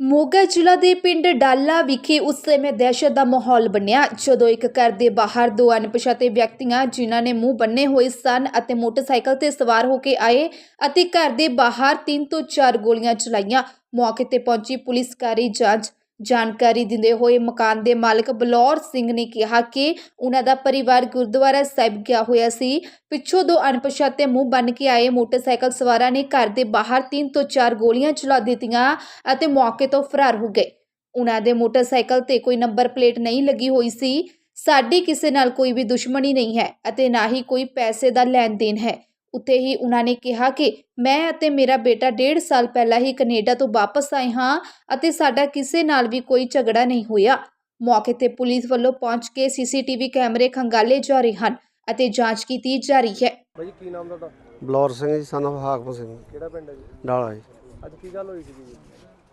ਮੋਗਾ ਜ਼ਿਲ੍ਹਾ ਦੇ ਪਿੰਡ ਡਾਲਾ ਵਿਖੇ ਉਸ ਸਮੇਂ ਦਹਿਸ਼ਤ ਦਾ ਮਾਹੌਲ ਬਣਿਆ, ਜਦੋਂ ਇੱਕ ਘਰ ਦੇ ਬਾਹਰ ਦੋ ਅਣਪਛਾਤੇ ਵਿਅਕਤੀਆਂ ਜਿਨ੍ਹਾਂ ਨੇ ਮੂੰਹ ਬੰਨੇ ਹੋਏ ਸਨ ਅਤੇ ਮੋਟਰਸਾਈਕਲ ਤੇ ਸਵਾਰ ਹੋ ਕੇ ਆਏ ਅਤੇ ਘਰ ਦੇ ਬਾਹਰ ਤਿੰਨ ਤੋਂ ਚਾਰ ਗੋਲੀਆਂ ਚਲਾਈਆਂ। ਮੌਕੇ ਤੇ ਪਹੁੰਚੀ ਪੁਲਿਸ ਕਾਰੀ ਜਾਂਚ ਜਾਣਕਾਰੀ ਦਿੰਦੇ ਹੋਏ ਮਕਾਨ ਦੇ ਮਾਲਕ ਬਲੌਰ ਸਿੰਘ ਨੇ ਕਿਹਾ ਕਿ ਉਹਨਾਂ ਦਾ ਪਰਿਵਾਰ ਗੁਰਦੁਆਰਾ ਸਾਹਿਬ ਗਿਆ ਹੋਇਆ ਸੀ। ਪਿੱਛੋਂ ਦੋ ਅਣਪਛਾਤੇ ਮੂੰਹ ਬੰਨ ਕੇ ਆਏ ਮੋਟਰਸਾਈਕਲ ਸਵਾਰਾਂ ਨੇ ਘਰ ਦੇ ਬਾਹਰ ਤਿੰਨ ਤੋਂ ਚਾਰ ਗੋਲੀਆਂ ਚਲਾ ਦਿੱਤੀਆਂ ਅਤੇ ਮੌਕੇ ਤੋਂ ਫਰਾਰ ਹੋ ਗਏ। ਉਹਨਾਂ ਦੇ ਮੋਟਰਸਾਈਕਲ ਤੇ ਕੋਈ ਨੰਬਰ ਪਲੇਟ ਨਹੀਂ ਲੱਗੀ ਹੋਈ ਸੀ। ਸਾਡੀ ਕਿਸੇ ਨਾਲ ਕੋਈ ਵੀ ਦੁਸ਼ਮਣੀ ਨਹੀਂ ਹੈ ਅਤੇ ਨਾ ਹੀ ਕੋਈ ਪੈਸੇ ਦਾ ਲੈਣ ਦੇਣ ਹੈ। ਉੱਥੇ ਹੀ ਉਹਨਾਂ ਨੇ ਕਿਹਾ ਕਿ ਮੈਂ ਅਤੇ ਮੇਰਾ ਬੇਟਾ ਡੇਢ ਸਾਲ ਪਹਿਲਾਂ ਹੀ ਕੈਨੇਡਾ ਤੋਂ ਵਾਪਸ ਆਏ ਹਾਂ ਅਤੇ ਸਾਡਾ ਕਿਸੇ ਨਾਲ ਵੀ ਕੋਈ ਝਗੜਾ ਨਹੀਂ ਹੋਇਆ। ਮੌਕੇ ਤੇ ਪੁਲਿਸ ਵੱਲੋਂ ਪਹੁੰਚ ਕੇ ਸੀਸੀਟੀਵੀ ਕੈਮਰੇ ਖੰਗਾਲੇ ਜਾ ਰਹੇ ਹਨ ਅਤੇ ਜਾਂਚ ਕੀਤੀ ਜਾ ਰਹੀ ਹੈ। ਭਾਜੀ ਕੀ ਨਾਮ ਤੁਹਾਡਾ? ਬਲੌਰ ਸਿੰਘ ਜੀ ਸਨ of ਹਾਕਮ ਸਿੰਘ। ਕਿਹੜਾ ਪਿੰਡ ਹੈ ਜੀ? ਡਾਲਾ ਜੀ। ਅੱਜ ਕੀ ਗੱਲ ਹੋਈ ਸੀ ਜੀ?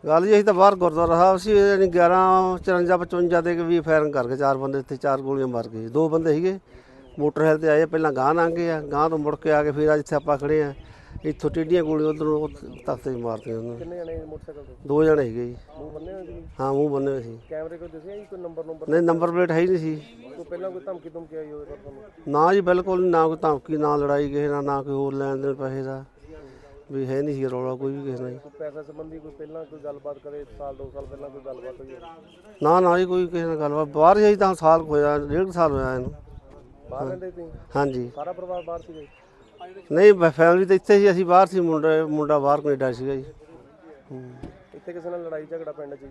ਗੱਲ ਜੀ ਅਸੀਂ ਤਾਂ ਬਾਹਰ ਗੁਰਦੁਆਰਾ ਸਾਹਿਬ ਸੀ ਯਾਨੀ 11 54 55 ਦੇ ਵੀ ਫਾਇਰਿੰਗ ਕਰਕੇ ਚਾਰ ਬੰਦੇ ਇੱਥੇ ਚਾਰ ਗੋਲੀਆਂ ਮਾਰ ਗਏ ਦੋ ਬੰਦੇ ਸੀਗੇ। ਮੋਟਰਸਾਈਕਲ ਤੇ ਆਏ ਪਹਿਲਾਂ ਗਾਂ ਲੰਘੇ ਆ। ਗਾਂ ਤੋਂ ਮੁੜ ਕੇ ਆ ਕੇ ਫਿਰ ਅੱਜ ਇੱਥੇ ਆਪਾਂ ਖੜੇ ਆ। ਇੱਥੋਂ ਟੇਡੀਆਂ ਗੋਲੀਆਂ ਉਧਰੋਂ ਤਖਤੇ ਮਾਰਤੀਆਂ ਉਹਨਾਂ ਨੇ। ਕਿੰਨੇ ਜਣੇ ਮੋਟਰਸਾਈਕਲ ਤੇ? ਦੋ ਜਣੇ ਸੀਗੇ ਜੀ। ਮੂੰਹ ਬੰਨੇ ਹੋਏ ਸੀ ਹਾਂ ਮੂੰਹ ਬੰਨੇ ਹੋਏ ਸੀ। ਕੈਮਰੇ ਕੋਈ ਦੱਸਿਆ ਜੀ ਕੋਈ ਨੰਬਰ ਨੰਬਰ? ਨਹੀਂ ਨੰਬਰ ਪਲੇਟ ਹੈ ਹੀ ਨਹੀਂ ਸੀ। ਕੋਈ ਪਹਿਲਾਂ ਕੋਈ ਧਮਕੀ ਧਮਕੀ ਆਈ ਹੋਵੇ ਤਾਂ ਤੁਹਾਨੂੰ? ਨਾ ਜੀ ਬਿਲਕੁਲ ਨੀ, ਨਾ ਕੋਈ ਧਮਕੀ ਨਾ ਲੜਾਈ ਕਿਸੇ ਨਾਲ ਨਾ ਕੋਈ ਹੋਰ ਲੈਣ ਦੇਣ ਪੈਸੇ ਦਾ। ਵੀ ਹੈ ਨਹੀਂ ਸੀ ਰੌਲਾ ਕੋਈ ਵੀ ਕਿਸੇ ਨਾਲ ਜੀ। ਕੋਈ ਪੈਸਾ ਸੰਬੰਧੀ ਕੋਈ ਪਹਿਲਾਂ ਕੋਈ ਗੱਲਬਾਤ ਕਰੇ ਸਾਲ ਦੋ ਸਾਲ ਪਹਿਲਾਂ ਕੋਈ ਗੱਲਬਾਤ ਹੋਈ ਹੋਵੇ? ਨਾ ਨਾ ਜੀ ਕੋਈ ਕਿਸੇ ਨਾਲ ਗੱਲਬਾਤ। ਬਾਹਰ ਹੀ ਤਾਂ ਸਾਲ ਕੁ ਹੋਇਆ ਡੇਢ ਕੁ ਸਾਲ ਹੋਇਆ ਇਹਨੂੰ। ਬਾਹਰ ਰਹਿੰਦੇ ਤੁਸੀਂ ਹਾਂਜੀ। ਸਾਰਾ ਪਰਿਵਾਰ ਬਾਹਰ ਸੀਗੇ ਨਹੀਂ ਫੈਮਿਲੀ ਤਾਂ ਇੱਥੇ ਸੀ ਅਸੀਂ ਬਾਹਰ ਸੀ ਮੁੰਡਾ ਮੁੰਡਾ ਬਾਹਰ ਕੈਨੇਡਾ ਸੀਗਾ ਜੀ। ਹੂੰ। ਇੱਥੇ ਕਿਸੇ ਨਾਲ ਲੜਾਈ ਝਗੜਾ ਪਿੰਡ 'ਚ ਜੀ?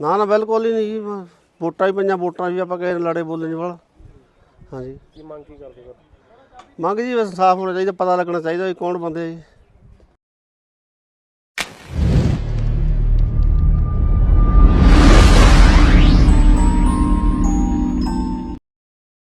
ਨਾ ਨਾ ਬਿਲਕੁਲ ਹੀ ਨਹੀਂ ਜੀ। ਵੋਟਾਂ ਹੀ ਪੰਜਾਂ ਵੋਟਾਂ ਵੀ ਆਪਾਂ ਕਿਸੇ ਨਾਲ ਲੜੇ ਬੋਲੇ ਨਹੀਂ ਵਾਲਾ। ਹਾਂਜੀ। ਕੀ ਮੰਗ ਕੀ ਕਰਦੇ ਫਿਰ? ਮੰਗ ਜੀ ਬਸ ਸਾਫ਼ ਹੋਣਾ ਚਾਹੀਦਾ ਪਤਾ ਲੱਗਣਾ ਚਾਹੀਦਾ ਵੀ ਕੌਣ ਬੰਦੇ ਆ ਜੀ।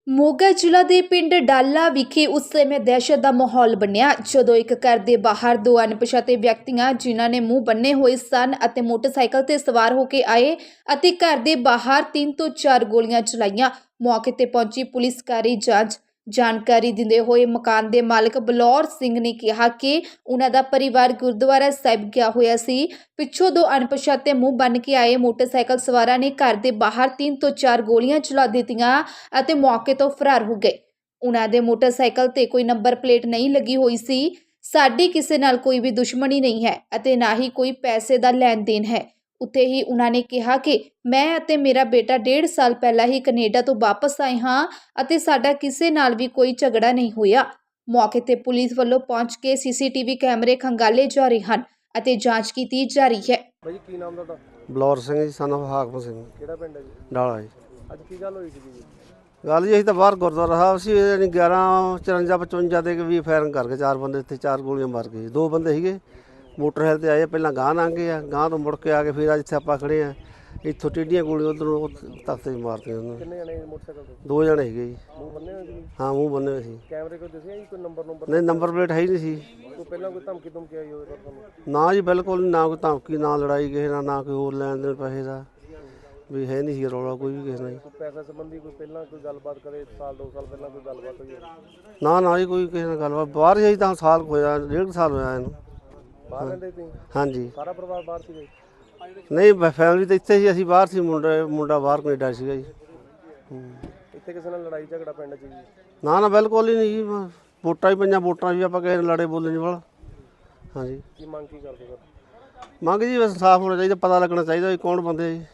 ਮੋਗਾ ਜ਼ਿਲ੍ਹਾ ਦੇ ਪਿੰਡ ਡਾਲਾ ਵਿਖੇ ਉਸ ਸਮੇਂ ਦਹਿਸ਼ਤ ਦਾ ਮਾਹੌਲ ਬਣਿਆ, ਜਦੋਂ ਇੱਕ ਘਰ ਦੇ ਬਾਹਰ ਦੋ ਅਣਪਛਾਤੇ ਵਿਅਕਤੀਆਂ ਜਿਨ੍ਹਾਂ ਨੇ ਮੂੰਹ ਬੰਨੇ ਹੋਏ ਸਨ ਅਤੇ ਮੋਟਰਸਾਈਕਲ ਤੇ ਸਵਾਰ ਹੋ ਕੇ ਆਏ ਅਤੇ ਘਰ ਦੇ ਬਾਹਰ ਤਿੰਨ ਤੋਂ ਚਾਰ ਗੋਲੀਆਂ ਚਲਾਈਆਂ। ਮੌਕੇ ਤੇ ਪਹੁੰਚੀ ਪੁਲਿਸ ਕਾਰੀ ਜਾਂਚ ਜਾਣਕਾਰੀ ਦਿੰਦੇ ਹੋਏ ਮਕਾਨ ਦੇ ਮਾਲਕ ਬਲੌਰ ਸਿੰਘ ਨੇ ਕਿਹਾ ਕਿ ਉਹਨਾਂ ਦਾ ਪਰਿਵਾਰ ਗੁਰਦੁਆਰਾ ਸਾਹਿਬ ਗਿਆ ਹੋਇਆ ਸੀ। ਪਿੱਛੋਂ ਦੋ ਅਣਪਛਾਤੇ ਮੂੰਹ ਬੰਨ ਕੇ ਆਏ ਮੋਟਰਸਾਈਕਲ ਸਵਾਰਾਂ ਨੇ ਘਰ ਦੇ ਬਾਹਰ ਤਿੰਨ ਤੋਂ ਚਾਰ ਗੋਲੀਆਂ ਚਲਾ ਦਿੱਤੀਆਂ ਅਤੇ ਮੌਕੇ ਤੋਂ ਫਰਾਰ ਹੋ ਗਏ। ਉਹਨਾਂ ਦੇ ਮੋਟਰਸਾਈਕਲ ਤੇ ਕੋਈ ਨੰਬਰ ਪਲੇਟ ਨਹੀਂ ਲੱਗੀ ਹੋਈ ਸੀ। ਸਾਡੀ ਕਿਸੇ ਨਾਲ ਕੋਈ ਵੀ ਦੁਸ਼ਮਣੀ ਨਹੀਂ ਹੈ ਅਤੇ ਨਾ ਹੀ ਕੋਈ ਪੈਸੇ ਦਾ ਲੈਣ ਦੇਣ ਹੈ। ਉੱਥੇ ਹੀ ਉਹਨਾਂ ਨੇ ਕਿਹਾ ਕਿ ਮੈਂ ਅਤੇ ਮੇਰਾ ਬੇਟਾ ਡੇਢ ਸਾਲ ਪਹਿਲਾਂ ਹੀ ਕੈਨੇਡਾ ਤੋਂ ਵਾਪਸ ਆਏ ਹਾਂ ਅਤੇ ਸਾਡਾ ਕਿਸੇ ਨਾਲ ਵੀ ਕੋਈ ਝਗੜਾ ਨਹੀਂ ਹੋਇਆ। ਮੌਕੇ ਤੇ ਪੁਲਿਸ ਵੱਲੋਂ ਪਹੁੰਚ ਕੇ ਸੀਸੀਟੀਵੀ ਕੈਮਰੇ ਖੰਗਾਲੇ ਜਾ ਰਹੇ ਹਨ ਅਤੇ ਜਾਂਚ ਕੀਤੀ ਜਾ ਰਹੀ ਹੈ। ਭਾਜੀ ਕੀ ਨਾਮ ਤੁਹਾਡਾ? ਬਲੌਰ ਸਿੰਘ ਜੀ ਸਨ of ਹਾਕਮ ਸਿੰਘ। ਕਿਹੜਾ ਪਿੰਡ ਹੈ ਜੀ? ਡਾਲਾ ਜੀ। ਅੱਜ ਕੀ ਗੱਲ ਹੋਈ ਸੀ ਜੀ? ਗੱਲ ਜੀ ਅਸੀਂ ਤਾਂ ਬਾਹਰ ਗੁਰਦੁਆਰਾ ਸਾਹਿਬ ਸੀ ਯਾਨੀ 11 54 55 ਦੇ ਵੀ ਫਾਇਰਿੰਗ ਕਰਕੇ ਚਾਰ ਬੰਦੇ ਇੱਥੇ ਚਾਰ ਗੋਲੀਆਂ ਮਾਰ ਗਏ ਦੋ ਬੰਦੇ ਸੀਗੇ। ਮੋਟਰਸਾਈਕਲ ਤੇ ਆਏ ਪਹਿਲਾਂ ਗਾਂ ਲੰਘੇ ਆ। ਗਾਂ ਤੋਂ ਮੁੜ ਕੇ ਆ ਕੇ ਫਿਰ ਅੱਜ ਇੱਥੇ ਆਪਾਂ ਖੜੇ ਆ। ਇੱਥੋਂ ਟੇਡੀਆਂ ਗੋਲੀਆਂ ਉਧਰੋਂ ਤਖਤੇ 'ਚ ਮਾਰਤੀਆਂ ਉਹਨਾਂ ਨੇ। ਕਿੰਨੇ ਜਣੇ ਮੋਟਰਸਾਈਕਲ ਤੇ? ਦੋ ਜਣੇ ਸੀਗੇ ਜੀ। ਮੂੰਹ ਬੰਨੇ ਹੋਏ ਸੀ ਹਾਂ ਮੂੰਹ ਬੰਨੇ ਹੋਏ ਸੀ। ਕੈਮਰੇ ਕੋਈ ਦੱਸਿਆ ਜੀ? ਕੋਈ ਨੰਬਰ ਨੰਬਰ? ਨਹੀਂ ਨੰਬਰ ਪਲੇਟ ਹੈ ਹੀ ਨਹੀਂ ਸੀ। ਕੋਈ ਪਹਿਲਾਂ ਕੋਈ ਧਮਕੀ ਧਮਕੀ ਆਈ ਹੋਵੇ ਤੁਹਾਨੂੰ ਨਾ ਜੀ ਬਿਲਕੁਲ ਨੀ, ਨਾ ਕੋਈ ਧਮਕੀ ਨਾ ਲੜਾਈ ਕਿਸੇ ਨਾਲ ਨਾ ਕੋਈ ਹੋਰ ਲੈਣ ਦੇਣ ਪੈਸੇ ਦਾ। ਵੀ ਹੈ ਨਹੀਂ ਸੀ ਰੌਲਾ ਕੋਈ ਵੀ ਕਿਸੇ ਨਾਲ ਜੀ। ਕੋਈ ਪੈਸਾ ਸੰਬੰਧੀ ਕੋਈ ਪਹਿਲਾਂ ਕੋਈ ਗੱਲਬਾਤ ਕਰੇ ਸਾਲ ਦੋ ਸਾਲ ਪਹਿਲਾਂ ਕੋਈ ਗੱਲਬਾਤ ਹੋਈ ਹੋਵੇ? ਨਾ ਨਾ ਜੀ ਕੋਈ ਕਿਸੇ ਨਾਲ ਗੱਲਬਾਤ। ਬਾਹਰ ਹੀ ਤਾਂ ਸਾਲ ਕੁ ਹੋਇਆ ਡੇਢ ਕੁ ਸਾਲ ਹੋਇਆ ਇਹਨੂੰ। ਬਾਹਰ ਰਹਿੰਦੇ ਤੁਸੀਂ? ਹਾਂਜੀ। ਸਾਰਾ ਪਰਿਵਾਰ ਬਾਹਰ ਸੀਗੇ ਨਹੀਂ ਫੈਮਿਲੀ ਤਾਂ ਇੱਥੇ ਸੀ ਅਸੀਂ ਬਾਹਰ ਸੀ ਮੁੰਡਾ ਮੁੰਡਾ ਬਾਹਰ ਕੈਨੇਡਾ ਸੀਗਾ ਜੀ। ਹੂੰ। ਇੱਥੇ ਕਿਸੇ ਨਾਲ ਲੜਾਈ ਝਗੜਾ ਪਿੰਡ 'ਚ ਜੀ? ਨਾ ਨਾ ਬਿਲਕੁਲ ਹੀ ਨਹੀਂ ਜੀ ਵੋਟਾਂ ਹੀ ਪੰਜਾਂ ਵੋਟਾਂ ਵੀ ਆਪਾਂ ਕਿਸੇ ਨਾਲ ਲੜੇ ਬੋਲੇ ਨਹੀਂ ਵਾਲਾ। ਹਾਂਜੀ। ਕੀ ਮੰਗ ਕੀ ਕਰਦੇ ਫਿਰ? ਮੰਗ ਜੀ ਬਸ ਸਾਫ਼ ਹੋਣਾ ਚਾਹੀਦਾ ਪਤਾ ਲੱਗਣਾ ਚਾਹੀਦਾ ਵੀ ਕੌਣ ਬੰਦੇ ਆ ਜੀ।